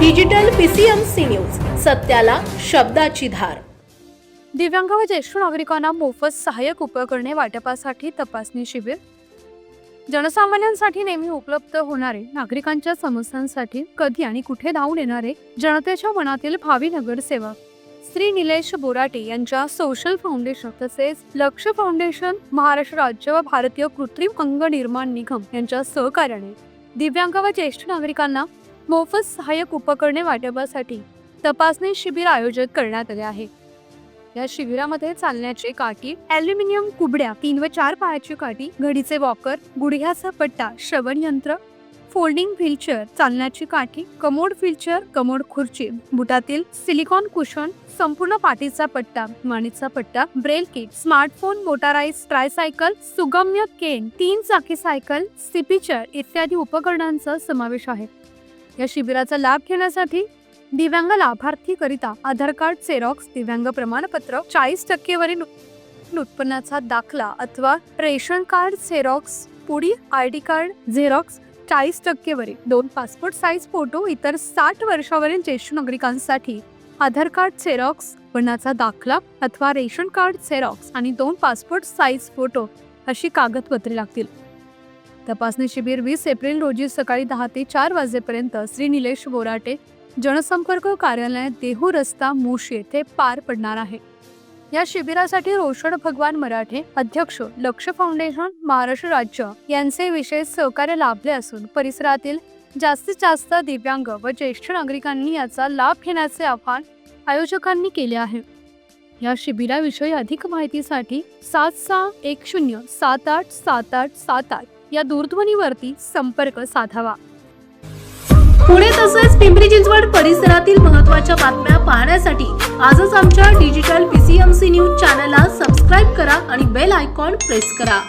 Digital PCMC news सत्याला शब्दाची धार. दिव्यांग व ज्येष्ठ नागरिकांना मोफत सहाय्यक उपकरणे वाटपासाठी तपासणी शिबिर. जनसामान्यांसाठी नेहमी उपलब्ध होणारे नागरिकांच्या समस्यांसाठी कधी आणि कुठे धावून येणारे जनतेच्या मनातील भावी नगरसेवक. श्री निलेश बोराटे यांच्या सोशल फाउंडेशन तसेच लक्ष फाउंडेशन महाराष्ट्र राज्य व भारतीय कृत्रिम अंग निर्माण निगम यांच्या सहकार्याने दिव्यांग व ज्येष्ठ नागरिकांना मोफत सहाय्यक उपकरणे वाटपासाठी तपासणी शिबिर आयोजित करण्यात आले आहे. या शिबिरामध्ये चालण्याची काठी ॲल्युमिनियम कुबड्या तीन व चार पायाची काठी घडीचे वॉकर गुडघ्याचा पट्टा श्रवण यंत्र फोल्डिंग व्हीलचेअर चालण्याची काठी कमोड व्हीलचेअर कमोड खुर्ची बुटातील सिलिकॉन कुशन संपूर्ण पाठीचा पट्टा मानेचा पट्टा braille kit smartphone motorised tricycle सुगम्य केन तीन चाकी सायकल सिपीचर इत्यादी उपकरणांचा समावेश आहे. या शिबिराचा लाभ घेण्यासाठी दिव्यांग लाभार्थीकरिता आधार कार्ड झेरॉक्स दिव्यांग प्रमाणपत्र चाळीस टक्केवरील उत्पन्नाचा दाखला अथवा रेशन कार्ड झेरॉक्स पुढील आय डी कार्ड झेरॉक्स चाळीस टक्केवरील दोन पासपोर्ट साईज फोटो इतर साठ वर्षावरील ज्येष्ठ नागरिकांसाठी आधार कार्ड झेरॉक्स उत्पन्नाचा दाखला अथवा रेशन कार्ड झेरॉक्स आणि दोन पासपोर्ट साईज फोटो अशी कागदपत्रे लागतील. तपासणी शिबिर वीस एप्रिल रोजी सकाळी दहा ते चार वाजेपर्यंत श्री निलेश बोराटे जनसंपर्क कार्यालय देहू रस्ता मुश येथे पार पडणार आहे. या शिबिरासाठी रोशन भगवान मराठे अध्यक्ष लक्ष फाउंडेशन महाराष्ट्र राज्य यांचे विशेष सहकार्य लाभले असून परिसरातील जास्तीत जास्त दिव्यांग व ज्येष्ठ नागरिकांनी याचा लाभ घेण्याचे आवाहन आयोजकांनी केले आहे. या शिबिराविषयी अधिक माहितीसाठी सात सहा एक शून्य सात आठ सात आठ सात आठ या दूरध्वनीवरती संपर्क साधावा. पुणे तसेच पिंपरी चिंचवड परिसरातील महत्त्वाच्या बातम्या पाहण्यासाठी आजच आमच्या डिजिटल पीसीएमसी न्यूज चॅनलला सबस्क्राईब करा आणि बेल आयकॉन प्रेस करा.